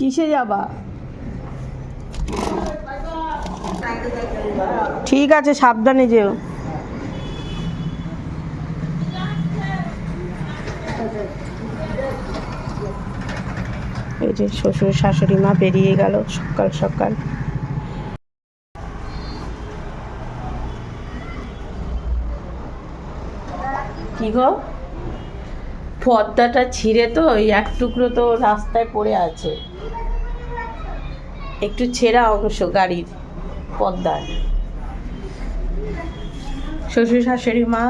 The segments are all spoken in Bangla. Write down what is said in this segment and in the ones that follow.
কিসে যাবা? ঠিক আছে, সাবধানে যেও। এই যে শ্বশুর শাশুড়ি মা বেরিয়ে গেল, সকাল সকাল। কি গো? পর্দাটা ছিঁড়ে তো, ওই এক টুকরো তো রাস্তায় পড়ে আছে। একটু ছেঁড়া অংশ গাড়ির পর্দার শ্বশুর শাশুড়ি মা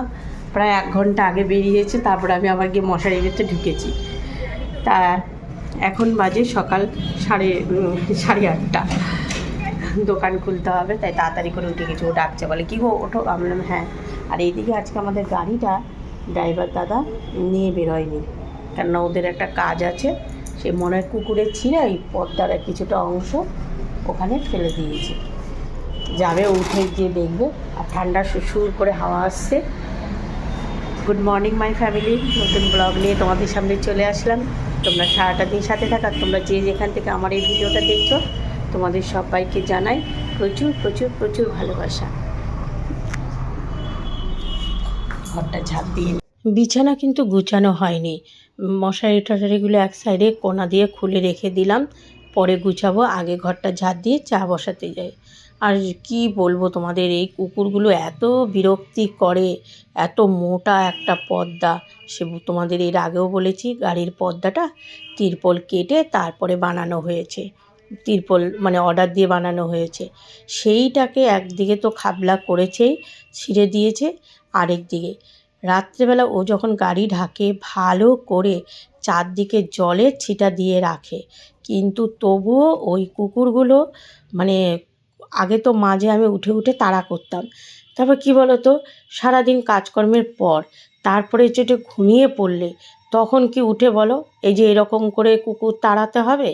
প্রায় এক ঘণ্টা আগে বেরিয়েছে, তারপরে আমি আবার গিয়ে মশারির ভেতরে ঢুকেছি। তা এখন বাজে সকাল সাড়ে সাড়ে আটটা। দোকান খুলতে হবে, তাই তাড়াতাড়ি করে উঠে গেছি। ও ডাকছে, বলে, কি গো, ওঠো। আমি বললাম হ্যাঁ। আর এইদিকে আজকে আমাদের গাড়িটা ড্রাইভার দাদা নিয়ে বেরোয়নি। কেননা ওদের একটা কাজ আছে সে মনে হয় কুকুরের ছিঁড়ে ওই কিছুটা অংশ ওখানে ফেলে দিয়েছে। যাবে, উঠে গিয়ে দেখবে। আর ঠান্ডা সুর করে হাওয়া আসছে। গুড মর্নিং মাই ফ্যামিলি নতুন ব্লগ নিয়ে তোমাদের সামনে চলে আসলাম। তোমরা সারাটা দিন সাথে থাকা। তোমরা যে যেখান থেকে আমার এই ভিডিওটা দেখছ, তোমাদের সবাইকে জানাই প্রচুর প্রচুর প্রচুর ভালোবাসা। ঘরটা ঝাঁপ দিয়ে বিছানা কিন্তু গুছানো হয়নি। মশারি টশারিগুলো এক সাইডে কোনা দিয়ে খুলে রেখে দিলাম। পরে গুছাবো, আগে ঘরটা ঝাঁট দিয়ে চা বসাতে যাই। আর কি বলব তোমাদের, এই কুকুরগুলো এত বিরক্তি করে, এত মোটা একটা পর্দা সে তোমাদের এর আগেও বলেছি, গাড়ির পর্দাটা তিরপল কেটে তারপরে বানানো হয়েছে। তিরপল মানে অর্ডার দিয়ে বানানো হয়েছে। সেইটাকে একদিকে তো খাবলা করেছেই ছিঁড়ে দিয়েছে, আরেক দিকে রাত্রেবেলা ও যখন গাড়ি ঢাকে, ভালো করে চারদিকে জলের ছিটা দিয়ে রাখে। কিন্তু তবুও ওই কুকুরগুলো মানে আগে তো মাঝে আমি উঠে উঠে তাড়া করতাম। তারপর কি বলো তো সারাদিন কাজকর্মের পর, তারপরে চেটে ঘুমিয়ে পড়লে, তখন কি উঠে বলো, এই যে এরকম করে কুকুর তাড়াতে হবে?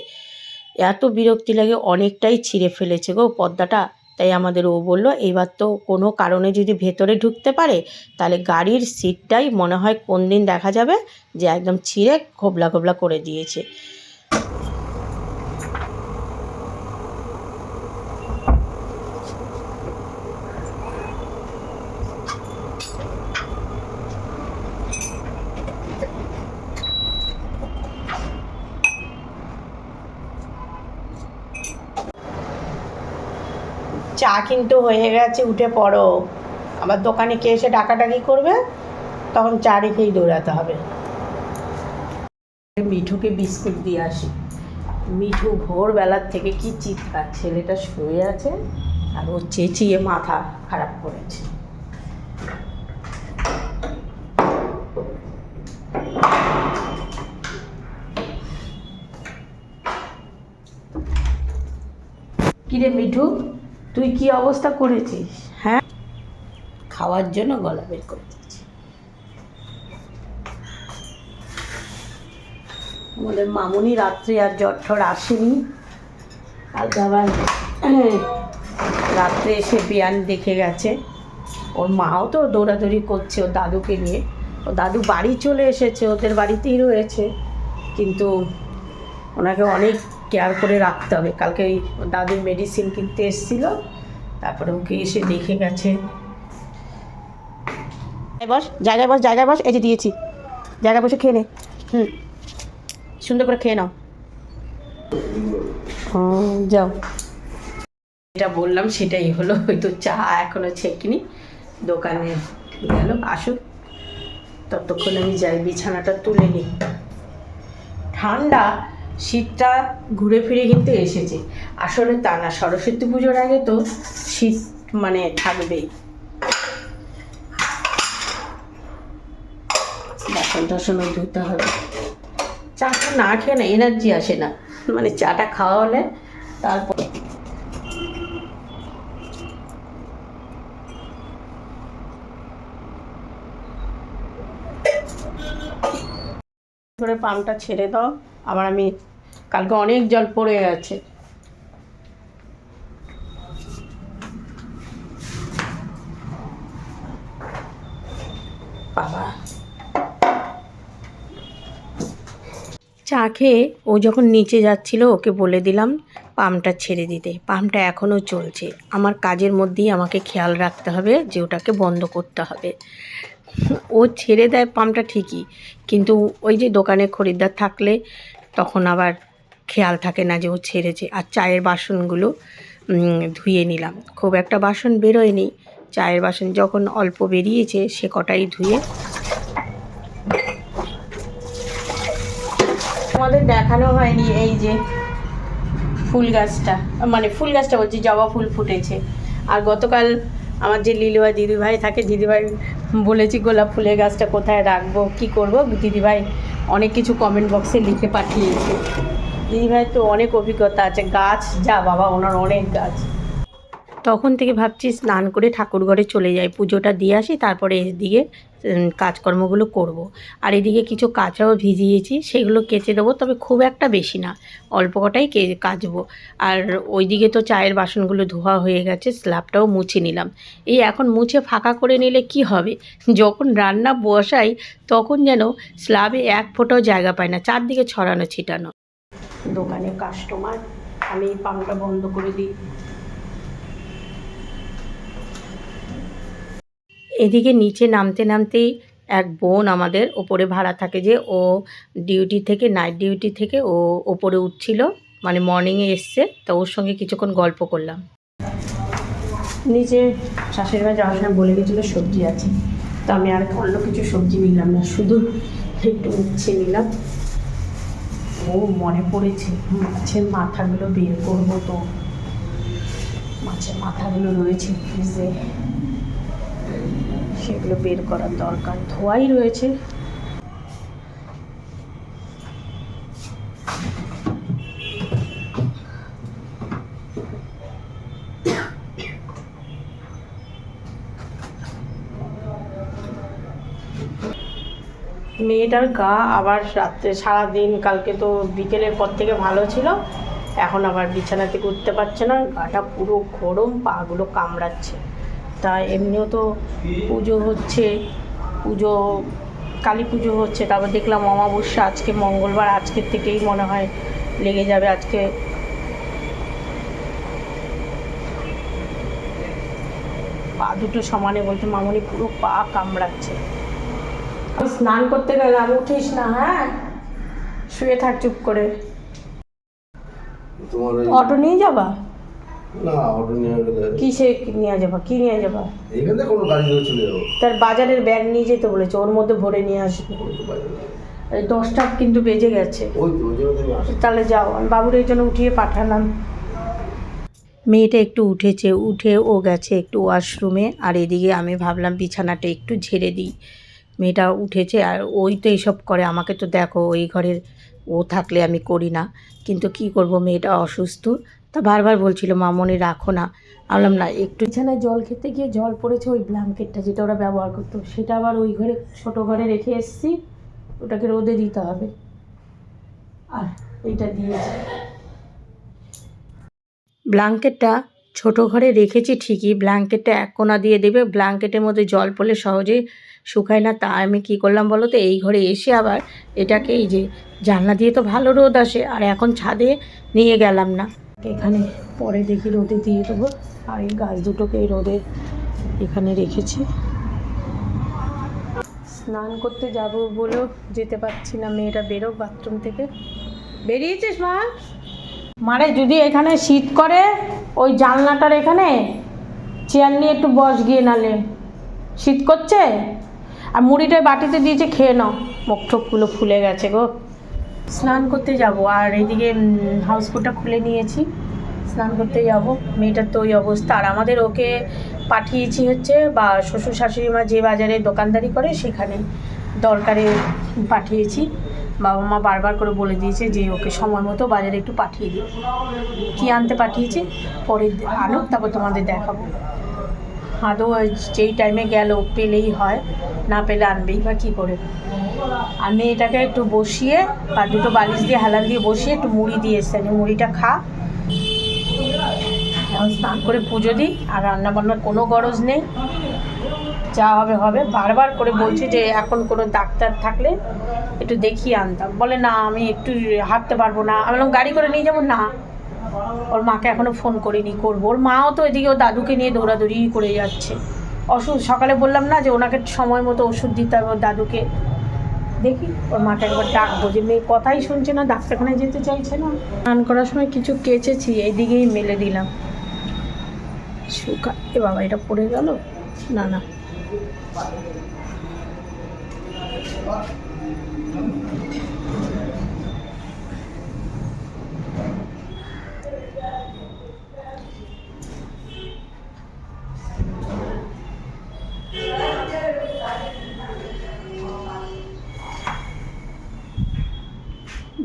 এত বিরক্তি লাগে, অনেকটাই ছিঁড়ে ফেলেছে গো পর্দাটা। তাই আমাদের ও বলল, এবার তো কোনো কারণে যদি ভেতরে ঢুকতে পারে, তাহলে গাড়ির সিটটাই মনে হয় কোন দিন দেখা যাবে যে একদম ছিঁড়ে খোবলা খোবলা করে দিয়েছে। চা কিন্তু হয়ে গেছে, উঠে পড়ো। আবার দোকানে কে এসে ডাকাডাকি করবে, তখন চা রেখেই দৌড়াতে হবে। মিঠুকে বিস্কুট দিয়ে আসি। মিঠু ভোরবেলার থেকে কি চিৎকার, ছেলেটা শুয়ে আছে আর ও চেঁচিয়ে মাথা খারাপ করেছে। কিরে মিঠু? তুই কি অবস্থা করেছিস? হ্যাঁ? খাওয়ার জন্য গলা বের করে দিয়েছি। আমাদের মামুনি রাত্রে আর জ্বর ঠর আসেনি। কালকে আবার রাত্রে এসে বিয়ান দেখে গেছে। ওর মাও তো দৌড়াদৌড়ি করছে ওর দাদুকে নিয়ে। ও দাদু বাড়ি চলে এসেছে, ওদের বাড়িতেই রয়েছে। কিন্তু ওনাকে অনেক কেয়ার করে রাখতে হবে। কালকে ওই দাদুর মেডিসিন কিনতে এসেছিল তারপরে ওকে এসে দেখে গেছে। বস জায়গায় বস জায়গায় বস এই যে দিয়েছি। জায়গায় বসে খেয়ে নে। হুম। সুন্দর করে খেয়ে নাও। যাও। যেটা বললাম সেটাই হলো হয়তো চা এখনও ছেঁকিনি দোকানে গেল আসুক। ততক্ষণ আমি যাই বিছানাটা তুলে নিই। ঠান্ডা। শীতটা ঘুরে ফিরে কিন্তু এসেছে। আসলে তা না, সরস্বতী পুজোর আগে তো শীত মানে থাকবেই। বাসন টাসনও ধুতে হবে। চাটা না খেয়ে না এনার্জি আসে না। মানে চাটা খাওয়া হলে তারপর করে পাম্পটা ছেড়ে দাও। আবার আমি কালকে অনেক জল পড়ে গেছে। বাবা। চা খেয়ে ও যখন নিচে যাচ্ছিল, ওকে বলে দিলাম পাম্পটা ছেড়ে দিতে। পাম্পটা এখনও চলছে। আমার কাজের মধ্যেই আমাকে খেয়াল রাখতে হবে যে ওটাকে বন্ধ করতে হবে। ও ছেড়ে দেয় পাম্পটা ঠিকই, কিন্তু ওই যে দোকানে খরিদ্দার থাকলে তখন আবার খেয়াল থাকে না যে ও ছেড়েছে। আর চায়ের বাসনগুলো ধুয়ে নিলাম। খুব একটা বাসন বেরোয়নি। চায়ের বাসন যখন অল্প বেরিয়েছে, সে কটাই ধুয়ে আমাদের দেখানো হয়নি এই যে ফুল গাছটা মানে ফুল গাছটা বলছি, জবা ফুল ফুটেছে। আর গতকাল আমার যে লিলুয়া দিদিভাই থাকে, দিদিভাই বলেছি গোলাপ ফুলের গাছটা কোথায় রাখব, কি করব? দিদিভাই অনেক কিছু কমেন্ট বক্সে লিখে পাঠিয়েছে। দিদিভাই তো অনেক অভিজ্ঞতা আছে। গাছ, যা বাবা, ওনার অনেক গাছ। তখন থেকে ভাবছি স্নান করে ঠাকুর ঘরে চলে যাই। পুজোটা দিয়ে আসি, তারপরে এদিকে কাজকর্মগুলো করব। আর এদিকে কিছু কাঁচাও ভিজিয়েছি, সেগুলো কেচে দেবো, তবে খুব একটা বেশি না। অল্প কটাই কে, কাচবো। আর ওইদিকে তো চায়ের বাসনগুলো ধোয়া হয়ে গেছে, স্ল্যাবটাও মুছে নিলাম। এই এখন মুছে ফাঁকা করে নিলে কি হবে? যখন রান্না বসাই, তখন যেন স্ল্যাবে এক ফোঁটাও জায়গা পায় না, চারদিকে ছড়ানো ছিটানো। দোকানে কাস্টমার, আমি পাম্পটা বন্ধ করে দিই। এদিকে নিচে নামতে নামতেই এক বোন আমাদের ওপরে ভাড়া থাকে যে ও ডিউটি থেকে, নাইট ডিউটি থেকে ও ওপরে উঠছিল মানে মর্নিংয়ে এসছে, তো ওর সঙ্গে কিছুক্ষণ গল্প করলাম। নিচে শাশুড়ি মা যাওয়ার সময় বলে গেছিল সবজি আছে, তো আমি আর অন্য কিছু সবজি নিলাম না, শুধু একটু উচ্ছে নিলাম। ও মনে পড়েছে, মাছের মাথাগুলো বের করব তো, মাছের মাথাগুলো রয়েছে ফ্রিজে। সেগুলো বের করার দরকার। ধোয়াই রয়েছে। মেয়েটার গা আবার রাত্রে, সারাদিন, কালকে তো বিকেলের পর থেকে ভালো ছিল। এখন আবার বিছানা থেকে উঠতে পারছে না, গাটা পুরো গরম পাগুলো কামড়াচ্ছে। তা এমনিও তো পুজো হচ্ছে পুজো কালী পুজো হচ্ছে তারপর দেখলাম অমাবস্যা আজকে মঙ্গলবার আজকের থেকেই মনে হয় লেগে যাবে আজকে। পা দুটো সমানে বলতে মামনি পুরো পা কামড়াচ্ছে। স্নান করতে গেলাম উঠিস না হ্যাঁ? শুয়ে থাক চুপ করে। তোমার অটো নিয়ে যাবা? না অটো নিয়ে গেলে। কিসে নিয়ে যাবা? কি নিয়ে যাবা? এখান থেকে কোনো গাড়ি ধরে চলে যাব। তার বাজারের ব্যাগ নিয়ে যেতে বলেছে ওর মধ্যে ভরে নিয়ে আসবে। দশটা কিন্তু বেজে গেছে। তাহলে যাও আমি বাবুর এই জন্য উঠিয়ে পাঠালাম। মেয়েটা একটু উঠেছে উঠে ও গেছে একটু ওয়াশরুমে আর এদিকে আমি ভাবলাম বিছানাটা একটু ঝেড়ে দিই। মেয়েটা উঠেছে আর ওই তো এইসব করে আমাকে তো দেখো ওই ঘরের ও থাকলে আমি করি না। কিন্তু কি করব মেয়েটা অসুস্থ তা বারবার বলছিল মামনি রাখো না। আমি বললাম না, একটু বিছানায় জল খেতে গিয়ে জল পড়েছে ওই ব্ল্যাঙ্কেটটা যেটা ওরা ব্যবহার করতো, সেটা আবার ওই ঘরে, ছোটো ঘরে রেখে এসেছি, ওটাকে রোদে দিতে হবে। আর এইটা দিয়েছি। ব্ল্যাঙ্কেটটা ছোট ঘরে রেখেছি ঠিকই ব্ল্যাঙ্কেটটা এক কোণা দিয়ে দেবে ব্ল্যাঙ্কেটের মধ্যে জল পড়লে সহজে শুকায় না। তা আমি কি করলাম বলো তো, এই ঘরে এসে আবার এটাকে এই যে জানলা দিয়ে তো ভালো রোদ আসে, আর এখন ছাদে নিয়ে গেলাম না। এখানে পরে দেখি রোদে দিয়ে দেবো। আর এই গাছ দুটোকে এই রোদে এখানে রেখেছি। স্নান করতে যাব বলেও যেতে পারছি না। মেয়েটা বেরো বাথরুম থেকে। বেরিয়েছিস মা? মারে, যদি এখানে শীত করে, ওই জানলাটার এখানে চেয়ার নিয়ে একটু বস গিয়ে নালে। শীত করছে? আর মুড়িটা বাটিতে দিয়েছে, খেয়ে নাও। মুখ ঠোকগুলো ফুলে গেছে গো। স্নান করতে যাব। আর এইদিকে হাউসবোটটা খুলে নিয়েছি। স্নান করতে যাব। মেয়েটার তো ওই অবস্থা। আর আমাদের ওকে পাঠিয়েছি হচ্ছে, বা শ্বশুর শাশুড়ি মা যে বাজারে দোকানদারি করে, সেখানে দরকারে পাঠিয়েছি। বাবা মা বারবার করে বলে দিয়েছে যে, ওকে সময় মতো বাজারে একটু পাঠিয়ে দিও। কী আনতে পাঠিয়েছি? পরে আনুক, তারপর তোমাদের দেখাবো। আদৌ যেই টাইমে গেল, পেলেই হয়, না পেলে আনবেই, বা কী করে? আর মেয়েটাকে একটু বসিয়ে আর দুটো বালিশ দিয়ে, হেলান দিয়ে বসিয়ে একটু মুড়ি দিয়ে এসছে। মুড়িটা খা। এখন স্নান করে পুজো দিই, আর রান্না বান্নার কোনো গরজ নেই। যা হবে হবে। বারবার করে বলছি যে, এখন কোনো ডাক্তার থাকলে একটু দেখিয়ে আনতাম। বলে, না, আমি একটু হাঁটতে পারব না। আমি বললাম, গাড়ি করে নিয়ে যাব? না। ওর মাকে এখনও ফোন করিনি করব। ওর মাও তো এদিকে ওর দাদুকে নিয়ে দৌড়াদৌড়ি করে যাচ্ছে। ওষুধ সকালে বললাম না যে, ওনাকে সময় মতো ওষুধ দিতে হবে ওর দাদুকে। দেখি, ওর মাকে একবার ডাকবো যে মেয়ে কথাই শুনছে না, ডাক্তারখানায় যেতে চাইছে না। স্নান করার সময় কিছু কেচেছি এইদিকেই মেলে দিলাম। শুকা এ বাবা, এটা পড়ে গেল? না না।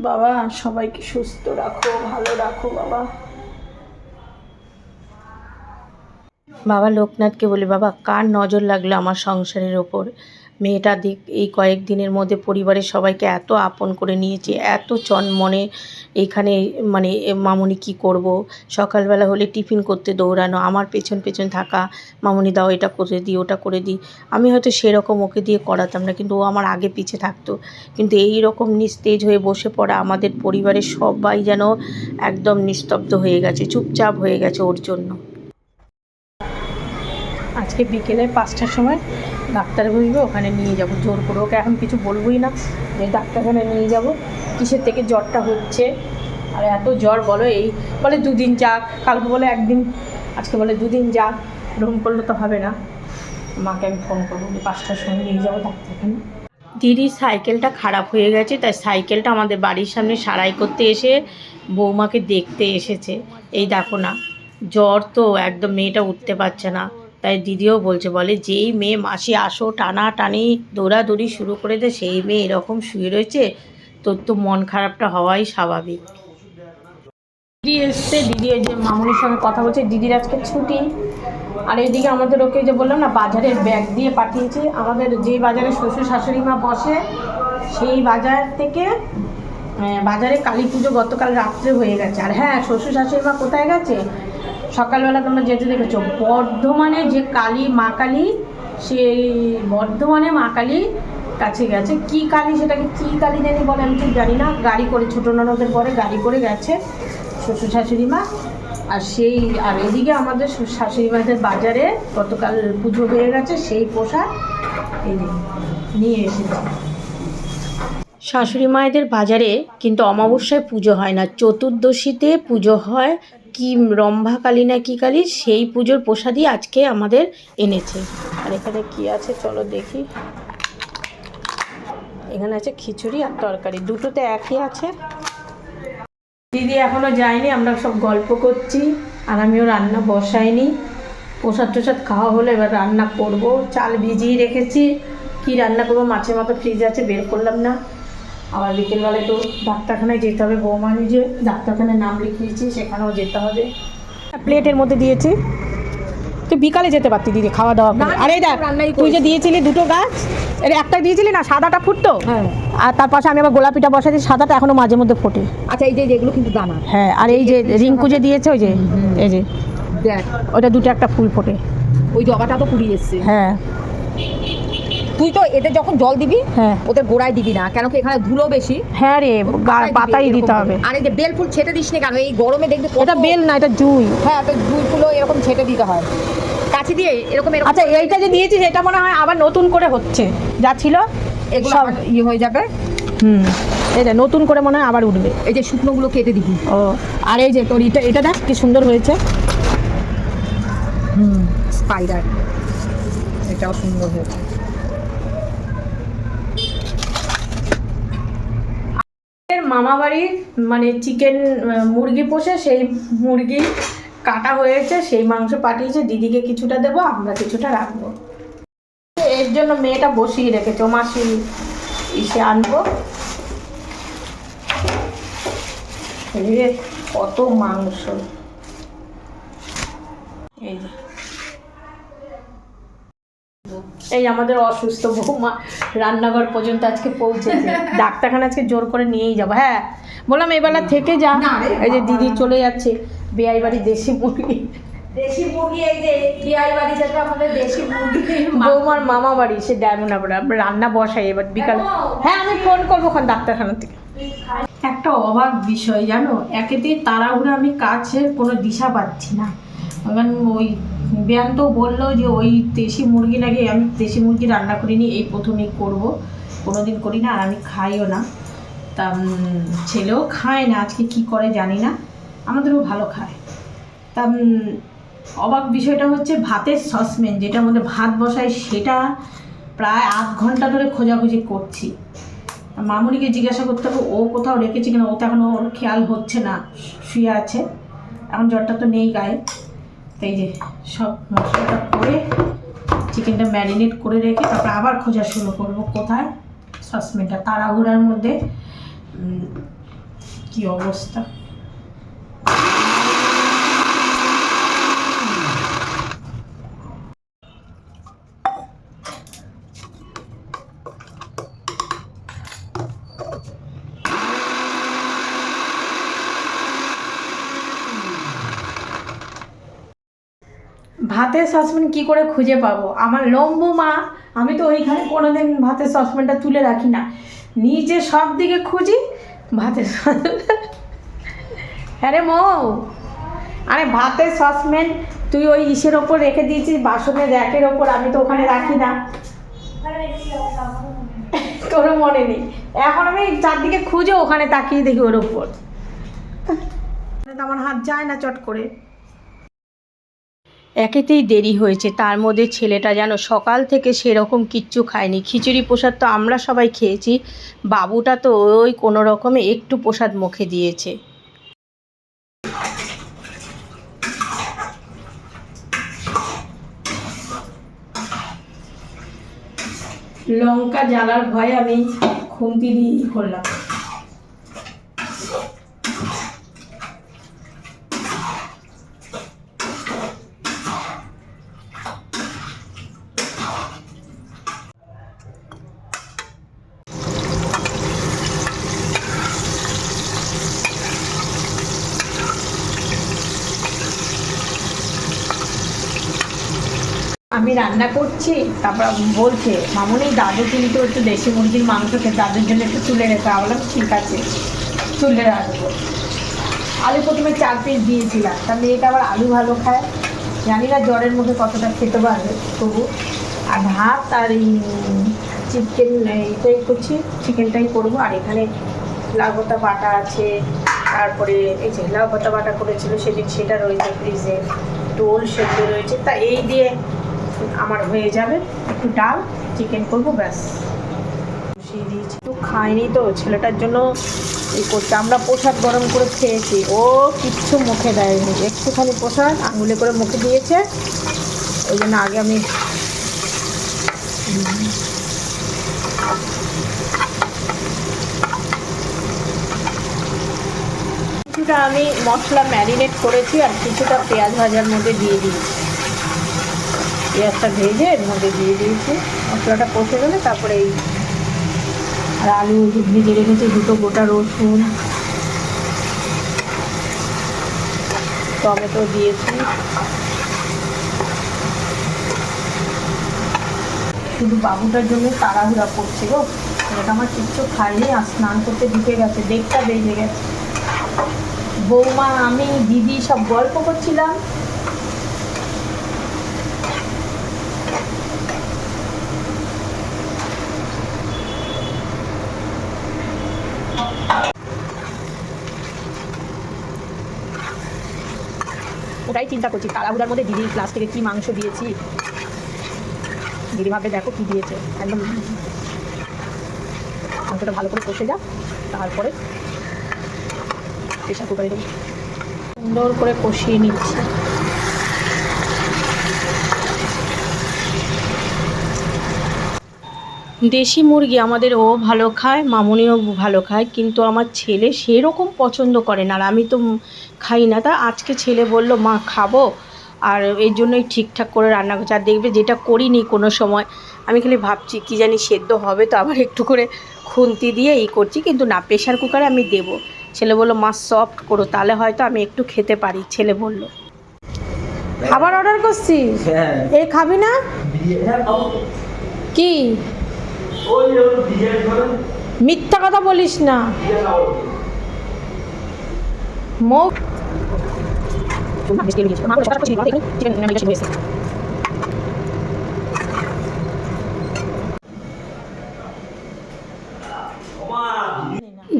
বাবা, সবাইকে সুস্থ রাখো, ভালো রাখো বাবা। বাবা, লোকনাথকে বলি, বাবা, কার নজর লাগল আমার সংসারের ওপর? মেয়েটা দিক, এই কয়েকদিনের মধ্যে পরিবারের সবাইকে এত আপন করে নিয়েছে, এত চন মনে এইখানে মানে মামুনি কি করব? সকালবেলা হলে টিফিন করতে দৌড়ানো, আমার পেছন পেছন থাকা, মামুনি দাও এটা করে দিই, ওটা করে দিই। আমি হয়তো সেরকম ওকে দিয়ে করাতাম না, কিন্তু ও আমার আগে পিছে থাকতো। কিন্তু এই রকম নিস্তেজ হয়ে বসে পড়া আমাদের পরিবারের সবাই যেন একদম নিস্তব্ধ হয়ে গেছে, চুপচাপ হয়ে গেছে ওর জন্য। আজকে বিকেলে পাঁচটার সময় ডাক্তার বসবে ওখানে নিয়ে যাব। জোর করে ওকে এখন কিছু বলবোই না, যে ডাক্তারখানে নিয়ে যাব। কিসের থেকে জ্বরটা হচ্ছে? আর এত জ্বর, বলো এই, বলে দুদিন যাক। কালকে বলে একদিন, আজকে বলে দুদিন যাক। এরকম করলে তো হবে না। মাকে আমি ফোন করব পাঁচটার সময় নিয়ে যাব ডাক্তারখানে দিদির সাইকেলটা খারাপ হয়ে গেছে, তাই সাইকেলটা আমাদের বাড়ির সামনে সারাই করতে এসে বৌমাকে দেখতে এসেছে। এই দেখো না, জ্বর তো একদম মেয়েটা উঠতে পারছে না। তাই দিদিও বলছে, বলে, যেই মেয়ে মাসি আসো টানা টানি দৌড়াদৌড়ি শুরু করে দেয় সেই মেয়ে এরকম শুয়ে রয়েছে, তোর তো মন খারাপটা হওয়াই স্বাভাবিক। দিদি এসছে, দিদি ওই যে মামুনির সঙ্গে কথা বলছে, দিদির আজকে ছুটি। আর এইদিকে আমাদের ওকে যে বললাম না, বাজারের ব্যাগ দিয়ে পাঠিয়েছে। আমাদের যে বাজারে শ্বশুর শাশুড়ি মা বসে, সেই বাজার থেকে বাজারে কালী পুজো গতকাল রাত্রে হয়ে গেছে। আর হ্যাঁ শ্বশুর শাশুড়ি মা কোথায় গেছে? সকালবেলা তোমরা যেতে দেখেছ, বর্ধমানে যে কালী, মা কালী, সেই বর্ধমানে মা কালী কাছে গেছে। কি কালী সেটাকে কি কালী জানি বলে আমি ঠিক জানি না। গাড়ি করে, ছোটো ননদের পরে গাড়ি করে গেছে শ্বশুর শাশুড়ি মা। আর সেই, আর এদিকে আমাদের শাশুড়ি মাদের বাজারে গতকাল পুজো হয়ে গেছে, সেই পোশাক নিয়ে এসেছে শাশুড়ি মায়েদের বাজারে কিন্তু অমাবস্যায় পুজো হয় না, চতুর্দশীতে পুজো হয় কি রম্ভা কালী না কি কালী, সেই পুজোর প্রসাদই আজকে আমাদের এনেছে। আর এখানে কি আছে চলো দেখি। এখানে আছে খিচুড়ি আর তরকারি, দুটোতে একই আছে। দিদি এখনও যায়নি, আমরা সব গল্প করছি, আর আমিও রান্না বসাইনি। প্রসাদ টোসাদ খাওয়া হলো, এবার রান্না করব। চাল ভিজিয়ে রেখেছি। কি রান্না করব? মাছের মতো ফ্রিজ আছে, বের করলাম না। আবার বিকেলবেলা একটু ডাক্তারখানায় যেতে হবে। বৌমা নিজে ডাক্তারখানায় নাম লিখিয়েছি সেখানেও যেতে হবে। প্লেটের মধ্যে দিয়েছি। তুই বিকালে যেতে পারতি দিদি খাওয়া দাওয়া আরে দেখ তুই যে দিয়েছিলি দুটো গাছ এর একটা দিয়েছিলি না সাদাটা ফুটতো? হ্যাঁ। আর তার পাশে আমি আবার গোলাপিটা বসাচ্ছি সাদাটা এখনও মাঝে মধ্যে ফোটে। আচ্ছা এই যে যেগুলো কিন্তু দানা। হ্যাঁ আর এই যে রিঙ্কু যে দিয়েছে ওই যে এই যে। দেখ। ওটা দুটো একটা ফুল ফোটে। ওই জবাটা তো পুড়িয়ে এসছে। হ্যাঁ। তুই তো এতে যখন জল দিবি হ্যাঁ। ওদের গোড়ায় দিবি না। কেন কি এখানে ধুলো বেশি? হ্যাঁ রে পাতাই দিতে হবে। আর এই যে বেল ফুল ছেটে দিস না কেন? এই গরমে দেখবি এটা বেল না এটা জুই। হ্যাঁ তো দুই ফুলও এরকম ছেটে দিতে হয়। কাছে দিয়ে এরকম এরকম আচ্ছা এইটা যে দিয়েছিস এটা মনে হয় আবার নতুন করে হচ্ছে। যা ছিল এগুলো সব ইয়ে হয়ে যাবে। হুম যে নতুন করে মনে হয় আবার উঠবে। এই যে শুকনোগুলো কেটে দিবি। ও আর এই যে তোর এটা এটা দেখ কি সুন্দর হয়েছে। হুম স্পাইডার এটাও সুন্দর হয়েছে। মামা বাড়ির মানে চিকেন মুরগি পোষে, সেই মুরগি কাটা হয়েছে, সেই মাংস পাঠিয়েছে, দিদিকে কিছুটা দেবো, আমরা কিছুটা রাখব। এর জন্য মেয়েটা বসিয়ে রেখেছে, মাসি ইসে আনব। কত মাংস। এই যে এই আমাদের অসুস্থ বৌমা রান্নাঘর পর্যন্ত আজকে পৌঁছেছে। ডাক্তারখানা আজকে জোর করে নিয়েই যাব। হ্যাঁ বললাম এবেলা থেকে যা। এই যে দিদি চলে যাচ্ছে বেআই বাড়ি দেশি মুরগি। দেশি মুরগি এই যে বিয়াই বাড়ি থেকে আমাদের দেশি মুরগি। বৌমার মামা বাড়ি সে ডায়মন্ড আবার আমরা রান্না বসাই এবার বিকালে। হ্যাঁ আমি ফোন করব ওখান ডাক্তারখানা থেকে। একটা অবাক বিষয় জানো? একেতেই তাড়াহুড়ো আমি কাছের কোনো দিশা পাচ্ছি না। এবার ওই বেয়ান তো বলল যে ওই দেশি মুরগি নাকি, আমি দেশি মুরগি রান্না করিনি, এই প্রথমেই করব। কোনোদিন করি না আর আমি খাইও না। তা ছেলেও খায় না, আজকে কি করে জানি না। আমাদেরও ভালো খায়। তা অবাক বিষয়টা হচ্ছে ভাতের সসপ্যান, যেটা মধ্যে ভাত বসাই সেটা প্রায় আধ ঘণ্টা ধরে খোঁজাখুঁজি করছি। মামুনিকে জিজ্ঞাসা করতে হবে, ও কোথাও রেখেছে কিনা, ও তো এখনও ওর খেয়াল হচ্ছে না, শুয়ে আছে। এখন জ্বরটা তো নেই গায়ে। তাই যে সব মশলাটা করে চিকেনটা ম্যারিনেট করে রেখে তারপর আবার খোঁজা শুরু করব কোথায়? সসপ্যানটা তাড়াহুড়ার মধ্যে। কি অবস্থা? ভাতের সসপ্যান কি করে খুঁজে পাবো? আমার লম্বু মা, আমি তো ওইখানে কোনোদিন ভাতের সসপ্যানটা তুলে রাখি না। নিচে সব দিকে খুঁজি ভাতের হ্যাঁ রে মৌ, আরে ভাতের সসপ্যান তুই ওই ইসের ওপর রেখে দিয়েছিস, বাসনের র্যাকের ওপর, আমি তো ওখানে রাখি না। তোর মনে নেই। এখন আমি চারদিকে খুঁজে ওখানে তাকিয়ে দেখি ওর ওপর। আমার হাত যায় না চট করে। একেতেই দেরি হয়েছে। তার মধ্যে ছেলেটা যেন সকাল থেকে সেরকম কিচ্ছু খায়নি। খিচুড়ি প্রসাদ তো আমরা সবাই খেয়েছি। বাবুটা তো ওই কোনো রকমে একটু প্রসাদ মুখে দিয়েছে। লঙ্কা জ্বালার ভয়ে আমি খুন্তি দিয়ে করলাম আমি রান্না করছি, তারপর বলছে, মামুনি, দাদু কিন্তু একটু দেশি মুরগির মাংস খেয়ে দাদুর জন্য একটু তুলে রেখে বললাম, ঠিক আছে তুলে রাখব। আলু প্রথমে চার পিস দিয়েছিলাম, তা মেয়েটা আবার আলু ভালো খায়। জানি না জ্বরের মধ্যে কতটা খেতে পারবে, তবু আর ভাত আর এই চিকেন এইটাই করছি চিকেনটাই করব। আর এখানে লাউ বাটা আছে, তারপরে এই যে লাউ বাটা করেছিল সেদিন সেটা রয়েছে ফ্রিজে টোল সেদ্ধ রয়েছে, তা এই দিয়ে আমার হয়ে যাবে। একটু ডাল চিকেন করব, ব্যাস। বসিয়ে দিয়েছি। তো খাইনি তো, ছেলেটার জন্য এই করছে আমরা প্রসাদ গরম করে খেয়েছি। ও কিচ্ছু মুখে দেয়নি। একটুখানি প্রসাদ আঙুলে করে মুখে দিয়েছে। ওই জন্য আগে আমি কিছুটা আমি মশলা ম্যারিনেট করেছি আর কিছুটা পেঁয়াজ ভাজার মধ্যে দিয়ে দিয়েছি। পেঁয়াজটা ভেজে এর মধ্যে দিয়ে দিয়েছি। মশলাটা কষে গেলে তারপরে এই আর আলু ভেজে রেখেছি, দুটো গোটা রসুন, টমেটো দিয়েছি। শুধু বাবুটার জন্য তাড়াহুড়া করছে গো। এটা আমার কিচ্ছু খাইনি আর স্নান করতে ঢুকে গেছে দেখটা বেজে গেছে। বৌমা, আমি, দিদি সব গল্প করছিলাম। ওটাই চিন্তা করছি তাড়াহুড়ার মধ্যে দিদির ক্লাস থেকে কি মাংস দিয়েছি। দিদি ভাবে দেখো কি দিয়েছে, একদম মাংসটা ভালো করে কষে যা তারপরে প্রেশার কুকারে সুন্দর করে কষিয়ে নিচ্ছি। দেশি মুরগি আমাদের ও ভালো খায় মামুনিও ভালো খায় কিন্তু আমার ছেলে সেরকম পছন্দ করে না আর আমি তো খাই না। তা আজকে ছেলে বলল মা খাব। আর এই জন্যই ঠিকঠাক করে রান্না করছি। আর দেখবে যেটা করিনি কোনো সময় আমি খালি ভাবছি কি জানি সেদ্ধ হবে? তো আবার একটু করে খুন্তি দিয়ে এই করছি কিন্তু না প্রেশার কুকারে আমি দেবো। ছেলে বলল মা সফট করো তাহলে হয়তো আমি একটু খেতে পারি। ছেলে বলল। খাবার অর্ডার করছিস? হ্যাঁ। এই খাবি না। কি? মিথ্যা কথা বলিস না।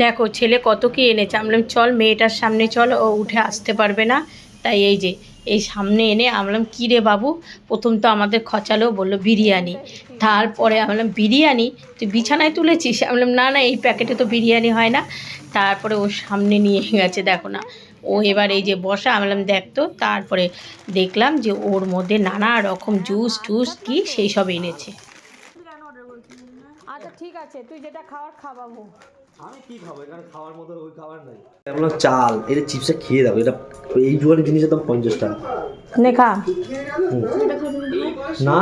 দেখো, ছেলে কত কি এনেছে? আমি বললাম, চল মেয়েটার সামনে চল, ও উঠে আসতে পারবে না। তাই এই যে এই সামনে এনে আমি বললাম, কী রে বাবু? প্রথম তো আমাদের খচালো, বলল, বিরিয়ানি। তারপরে আমি বললাম, বিরিয়ানি? তুই বিছানায় তুলেছিস? আমি বললাম, না না, এই প্যাকেটে তো বিরিয়ানি হয় না। তারপরে ও সামনে নিয়ে গেছে, দেখো না। ও এবার এই যে বসা, আমি বললাম, দেখ তো। তারপরে দেখলাম যে ওর মধ্যে নানা রকম জুস টুস কি সেই সব এনেছে। আচ্ছা ঠিক আছে, তুই যেটা খাওয়ার খাওয়াবো। আমি কি খাব এখানে খাওয়ার মতো ওই খাবার নাই। এগুলো চাল এটা চিপসটা খেয়ে দাও এটা এই জোয়ারের জিনিসের দাম পঞ্চাশ টাকা। নেখা। না।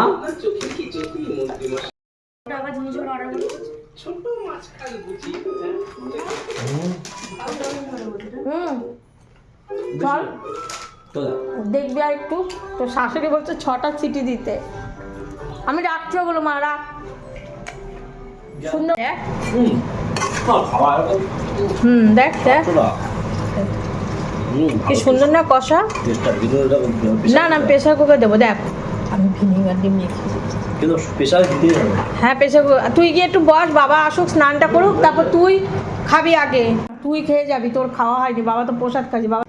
দেখবি আর একটু তোর শাশুড়ি বলছে ছটা সিটি দিতে। আমি রাখছি ওগুলো মা রাখ। সুন্দর। হুম দেখ দেখ। কি সুন্দর না কষা? না না প্রেশার কুকার দেবো দেখ। আমি ভিনিগার দিয়ে মেখে হ্যাঁ প্রেশার কুকার তুই গিয়ে একটু বস বাবা আসুক স্নানটা করুক তারপর তুই খাবি আগে। তুই খেয়ে যাবি তোর খাওয়া হয়নি বাবা তো প্রসাদ খাচ্ছি বাবা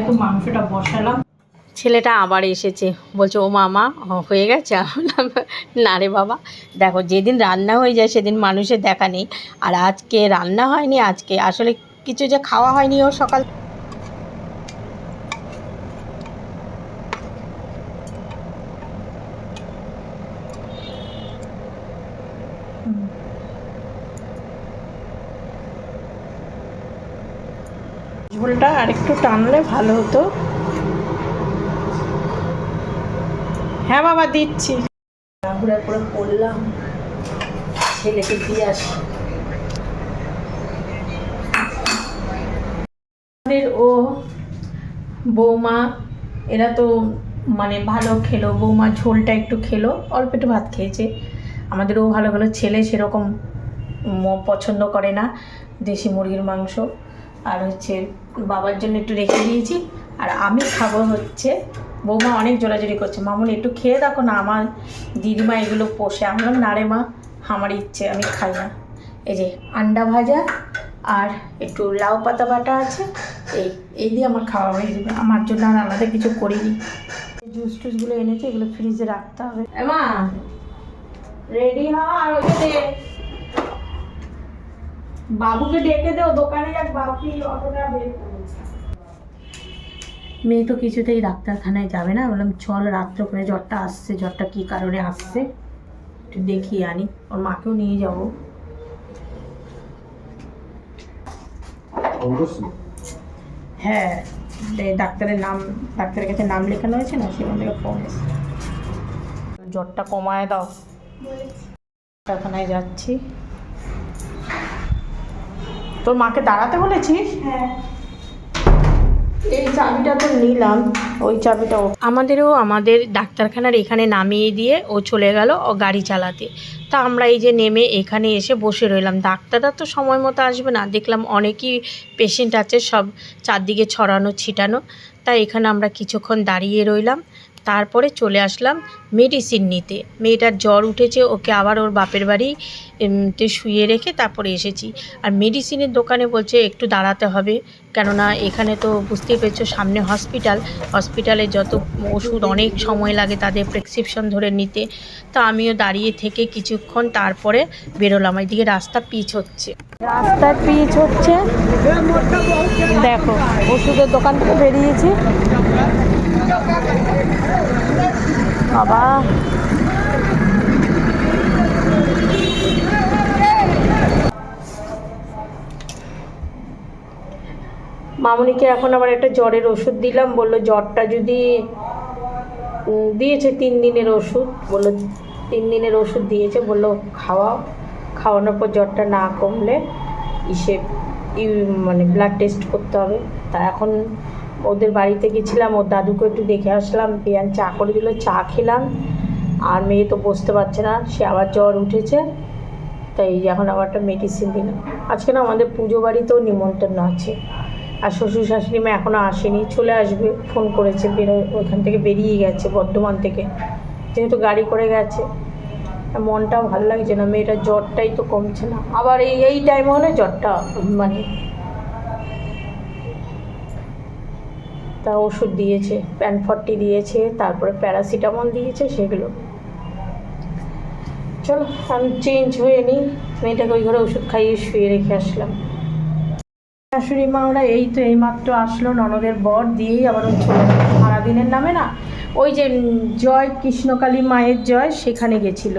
একটু মাংসটা বসালাম। ছেলেটা আবার এসেছে। বলছে, ও মামা হয়ে গেছে? না রে বাবা। দেখো, যেদিন রান্না হয়ে যায়, সেদিন মানুষের দেখা নেই। আর আজকে রান্না হয়নি, আজকে আসলে কিছু যে খাওয়া হয়নি ও সকাল ঝোলটা আরেকটু টানলে ভালো হতো। হ্যাঁ বাবা, দিচ্ছি। পড়লাম ছেলেকে দিয়ে আসি। আমাদের ও বৌমা, এরা তো মানে ভালো খেলো। বৌমা ঝোলটা একটু খেলো, অল্প একটু ভাত খেয়েছে। আমাদেরও ভালো ভালো ছেলে, সেরকম পছন্দ করে না। দেশি মুরগির মাংস। আর হচ্ছে বাবার জন্য একটু রেখে দিয়েছি। আর আমি খাব হচ্ছে, বৌমা অনেক জোরাজোরি করছে। মামুন একটু খেয়ে দেখো না, আমার দিদিমা এগুলো পোষে। আমরা না রে মা, আমার ইচ্ছে, আমি খাই না। এই যে আন্ডা ভাজা আর একটু লাউ পাতা বাটা আছে, এই এই দিয়ে আমার খাওয়া হয়ে যাবে। আমার জন্য আর আলাদা কিছু করিনি। জুস টুসগুলো এনেছে, এগুলো ফ্রিজে রাখতে হবে। মা রেডি হ আর ওই যে দে। বাবুকে ডেকে দেও দোকানে যাক বাবুকে অটোটা বের মেয়ে তো কিছুতেই ডাক্তারখানায় যাবে না। বললাম চল রাত্র করে জ্বরটা আসছে জ্বরটা কী কারণে আসছে? একটু দেখিয়ে আনি। ওর মাকেও নিয়ে যাব। হ্যাঁ ডাক্তারের নাম ডাক্তারের কাছে নাম লেখানো হয়েছে না সেখান থেকে ফোন এসেছে। জ্বরটা কমায় দাও। ডাক্তারখানায় যাচ্ছি। তোর মাকে দাঁড়াতে বলেছিস? হ্যাঁ। এই চাবিটা তো নিলাম ওই চাবিটা আমাদেরও আমাদের ডাক্তারখানার এখানে নামিয়ে দিয়ে ও চলে গেল ও গাড়ি চালাতে। তা আমরা এই যে নেমে এখানে এসে বসে রইলাম। ডাক্তাররা তো সময় মতো আসবে না। দেখলাম অনেকই পেশেন্ট আছে সব চারদিকে ছড়ানো ছিটানো। তাই এখানে আমরা কিছুক্ষণ দাঁড়িয়ে রইলাম। তারপরে চলে আসলাম মেডিসিন নিতে। মেয়েটার জ্বর উঠেছে ওকে আবার ওর বাপের বাড়ি তে শুয়ে রেখে তারপরে এসেছি। আর মেডিসিনের দোকানে বলছে একটু দাঁড়াতে হবে। কেননা এখানে তো বুঝতেই পেরেছ সামনে হসপিটাল হসপিটালে যত ওষুধ অনেক সময় লাগে তাদের প্রেসক্রিপশন ধরে নিতে। তা আমিও দাঁড়িয়ে থেকে কিছুক্ষণ তারপরে বেরোলাম। এদিকে রাস্তা পিচ হচ্ছে। রাস্তার পিচ হচ্ছে। দেখো, ওষুধের দোকান থেকে বেরিয়েছি। বাবা মামুনিকে এখন আবার একটা জ্বরের ওষুধ দিলাম, বলল জ্বরটা যদি দিয়েছে তিন দিনের ওষুধ, বলল তিন দিনের ওষুধ দিয়েছে, বলল খাওয়াও। খাওয়ানোর পর জ্বরটা না কমলে ইসে মানে ব্লাড টেস্ট করতে হবে। তা এখন ওদের বাড়িতে গেছিলাম, ওর দাদুকে একটু দেখে আসলাম, পিয়ান চা করে দিল, চা খেলাম। আর মেয়ে তো বসতে পারছে না, সে আবার জ্বর উঠেছে। তাই এখন আবার একটা মেডিসিন দিলাম। আজকে না আমাদের পুজো বাড়িতেও নিমন্ত্রণ আছে। আর শ্বশুর শাশুড়ি মা এখনও আসেনি, চলে আসবে, ফোন করেছে বেরো ওইখান থেকে বেরিয়ে গেছে, বর্ধমান থেকে। যেহেতু গাড়ি করে গেছে মনটাও ভালো লাগছে না, মেয়েটার জ্বরটাই তো কমছে না। আবার এই এই টাইম হলে জ্বরটা মানে তা ওষুধ দিয়েছে প্যানফর্টি দিয়েছে, তারপরে প্যারাসিটামল দিয়েছে, সেগুলো। চলো, আমি চেঞ্জ হয়ে নিই মেয়েটাকে ওই ঘরে ওষুধ খাইয়ে শুয়ে রেখে আসলাম। শাশুড়ি মা, ওরা এই তো এইমাত্র আসলো, ননদের বর দিয়েই আবার ওই গেল সারাদিনের নামে না, ওই যে জয়, কৃষ্ণকালী মায়ের জয়, সেখানে গেছিল।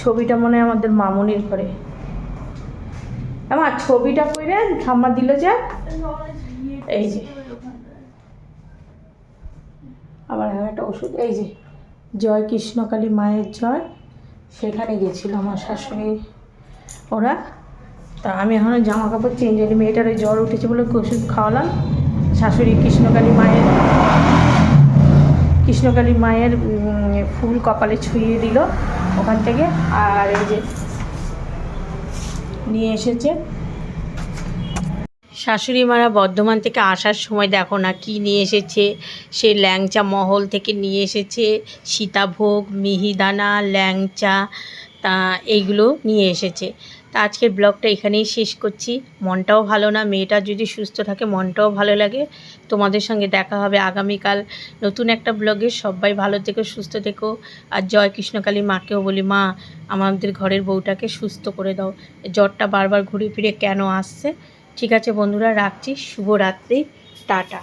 ছবিটা মনে হয় আমাদের মামনির ঘরে। আমার ছবিটা করে ঠাম্মা দিল যে, এই যে। আবার একটা ওষুধ, এই যে, জয়, কৃষ্ণকালী মায়ের জয় সেখানে গেছিল আমার শাশুড়ি। ওরা? তা আমি এখনও জামা কাপড় চেঞ্জ হয়নি, মেয়েটার ওই জ্বর উঠেছে বলে ওষুধ খাওয়ালাম। শাশুড়ি কৃষ্ণকালী মায়ের কৃষ্ণকালী মায়ের ফুল কপালে ছুঁয়ে দিল ওখান থেকে। আর এই যে নিয়ে এসেছে। শাশুড়ি মারা বর্ধমান থেকে আসার সময় দেখো না কি নিয়ে এসেছে? সে ল্যাংচা মহল থেকে নিয়ে এসেছে, সীতাভোগ, মিহিদানা, ল্যাংচা, তা এইগুলো নিয়ে এসেছে। তা আজকের ব্লগটা এখানেই শেষ করছি। মনটাও ভালো না, মেয়েটা যদি সুস্থ থাকে মনটাও ভালো লাগে। তোমাদের সঙ্গে দেখা হবে আগামীকাল নতুন একটা ব্লগে। সবাই ভালো থেকো, সুস্থ থেকো। আর জয় কৃষ্ণকালী মাকেও বলি, মা, আমাদের ঘরের বউটাকে সুস্থ করে দাও। জ্বরটা বারবার ঘুরে ফিরে কেন আসছে? ঠিক আছে বন্ধুরা রাখছি। শুভরাত্রি। টাটা।